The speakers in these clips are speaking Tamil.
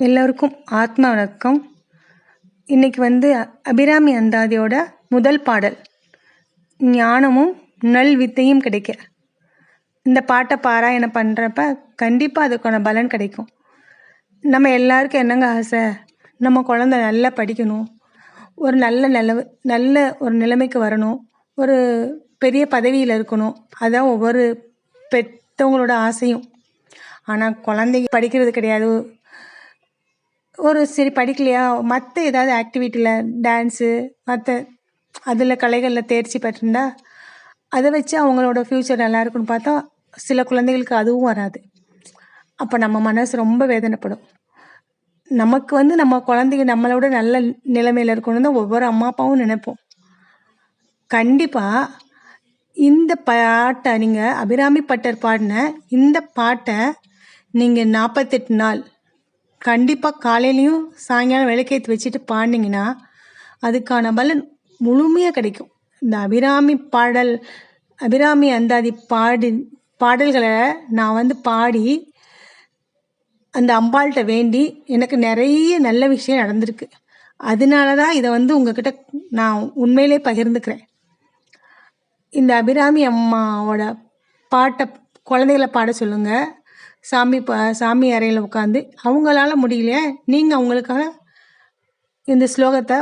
எல்லோருக்கும் ஆத்ம வணக்கம். இன்னைக்கு வந்து அபிராமி அந்தாதியோட முதல் பாடல். ஞானமும் நல் வித்தையும் கிடைக்க. இந்த பாட்டை பாராயணம் பண்ணுறப்ப கண்டிப்பாக அதுக்கான பலன் கிடைக்கும். நம்ம எல்லாருக்கும் என்னங்க ஆசை? நம்ம குழந்த நல்லா படிக்கணும். ஒரு நல்ல நிலவு நல்ல ஒரு நிலைமைக்கு வரணும். ஒரு பெரிய பதவியில் இருக்கணும். அதான் ஒவ்வொரு பெற்றவங்களோட ஆசையும். ஆனால் குழந்தைங்க படிக்கிறது கிடையாது. ஒரு சரி படிக்கலையா? மற்ற ஏதாவது ஆக்டிவிட்டியில் டான்ஸு மற்ற அதில் கலைகளில் தேர்ச்சி பெற்றிருந்தா அதை வச்சு அவங்களோட ஃப்யூச்சர் நல்லா இருக்குன்னு பார்த்தா சில குழந்தைகளுக்கு அதுவும் வராது. அப்போ நம்ம மனசு ரொம்ப வேதனைப்படும். நமக்கு வந்து நம்ம குழந்தைங்க நம்மளோட நல்ல நிலைமையில் இருக்கணும்னு தான் ஒவ்வொரு அம்மா அப்பாவும் நினைப்போம். கண்டிப்பாக இந்த பாட்டை நீங்கள் அபிராமி பட்டர் பாடின இந்த பாட்டை நீங்கள் நாற்பத்தெட்டு நாள் கண்டிப்பாக காலையிலையும் சாயங்காலம் விளக்கேற்றி வச்சுட்டு பாடினீங்கன்னா அதுக்கான பலன் முழுமையாக கிடைக்கும். இந்த அபிராமி பாடல் அபிராமி அந்தாதி பாடி பாடல்களை நான் வந்து பாடி அந்த அம்பாள்கிட்ட வேண்டி எனக்கு நிறைய நல்ல விஷயம் நடந்திருக்கு. அதனால தான் இதை வந்து உங்ககிட்ட நான் உண்மையிலே பகிர்ந்துக்கிறேன். இந்த அபிராமி அம்மாவோட பாட்டை குழந்தைகளை பாட சொல்லுங்கள் சாமி ப சாமி அறையில் உட்காந்து அவங்களால முடியலையே நீங்கள் அவங்களுக்காக இந்த ஸ்லோகத்தை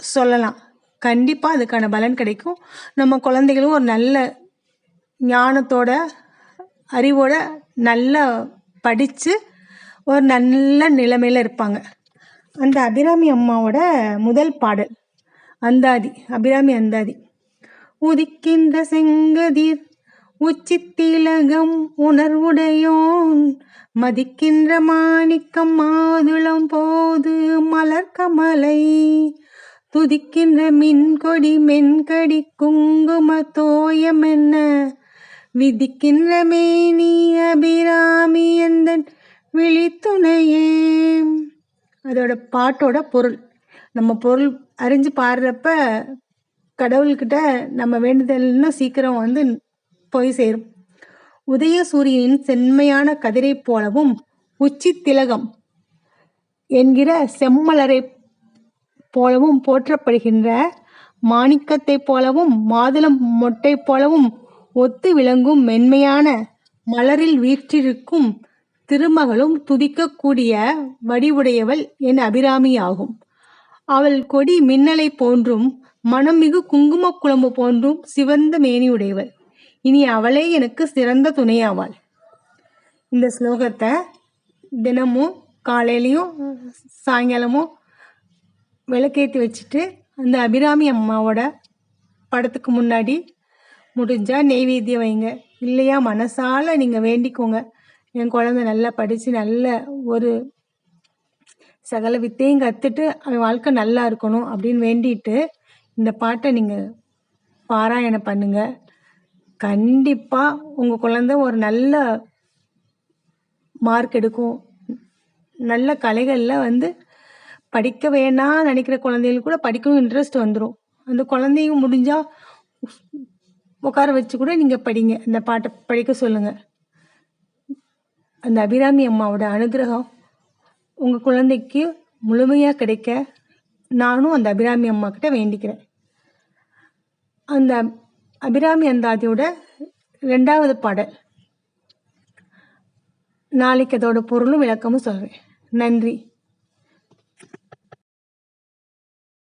சொல்லலாம். கண்டிப்பாக அதுக்கான பலன் கிடைக்கும். நம்ம குழந்தைகளும் ஒரு நல்ல ஞானத்தோட அறிவோட நல்லா படித்து ஒரு நல்ல நிலைமையில் இருப்பாங்க. அந்த அபிராமி அம்மாவோட முதல் பாடல் அந்தாதி அபிராமி அந்தாதி. உதிக்கின்ற செங்கதீர் உச்சித்திலகம் உணர்வுடையோன். மதிக்கின்ற மாணிக்கம் மாதுளம் போது மலர்கமலை துதிக்கின்ற மின்கொடி மென்கடி குங்கும தோயம் என்ன விதிக்கின்ற மேனி அபிராமி எந்தன் விழித்துணையே. அதோட பாட்டோட பொருள். நம்ம பொருள் அறிஞ்சு பாடுறப்ப கடவுள்கிட்ட நம்ம வேண்டுதல்னு சீக்கிரம் வந்து போய் சேரும். உதய சூரியனின் செம்மையான கதிரைப் போலவும் உச்சி திலகம் என்கிற செம்மலரை போலவும் போற்றப்படுகின்ற மாணிக்கத்தைப் போலவும் மாதுளம் மொட்டை போலவும் ஒத்து விளங்கும் மென்மையான மலரில் வீற்றிருக்கும் திருமகளும் துதிக்கக்கூடிய வடிவுடையவள் என் அபிராமி ஆகும் அவள் கொடி மின்னலை போன்றும் மனம் மிகு குங்கும குழம்பு போன்றும் சிவந்த மேனியுடையவள். இனி அவளே எனக்கு சிறந்த துணையாவாள். இந்த ஸ்லோகத்தை தினமும் காலையிலையும் சாயங்காலமும் விளக்கேற்றி வச்சுட்டு அந்த அபிராமி அம்மாவோட படத்துக்கு முன்னாடி முடிஞ்சால் நெய்வேத்தியம் வைங்க. இல்லையா மனசால் நீங்கள் வேண்டிக்கோங்க. என் குழந்த நல்லா படித்து நல்ல ஒரு சகல வித்தையும் கற்றுட்டு அவன் வாழ்க்கை நல்லா இருக்கணும் அப்படின்னு வேண்டிட்டு இந்த பாட்டை நீங்கள் பாராயணம் பண்ணுங்கள் கண்டிப்பாக உங்கள் குழந்த ஒரு நல்ல மார்க் எடுக்கும். நல்ல கலைகளில் வந்து படிக்க வேணாம் நினைக்கிற குழந்தைகளுக்கு கூட படிக்கணும் இன்ட்ரெஸ்ட் வந்துடும் அந்த குழந்தையும் முடிஞ்சால் உட்கார வச்சு கூட நீங்கள் படிங்க. அந்த பாட்டை படிக்க சொல்லுங்கள் அந்த அபிராமி அம்மாவோட அனுகிரகம் உங்கள் குழந்தைக்கு முழுமையாக கிடைக்க நானும் அந்த அபிராமி அம்மா கிட்ட வேண்டிக்கிறேன். அந்த அபிராமி அந்தாதியோட ரெண்டாவது பாடல் நாளைக்கு அதோட பொருளும் விளக்கமும் சொல்கிறேன் நன்றி.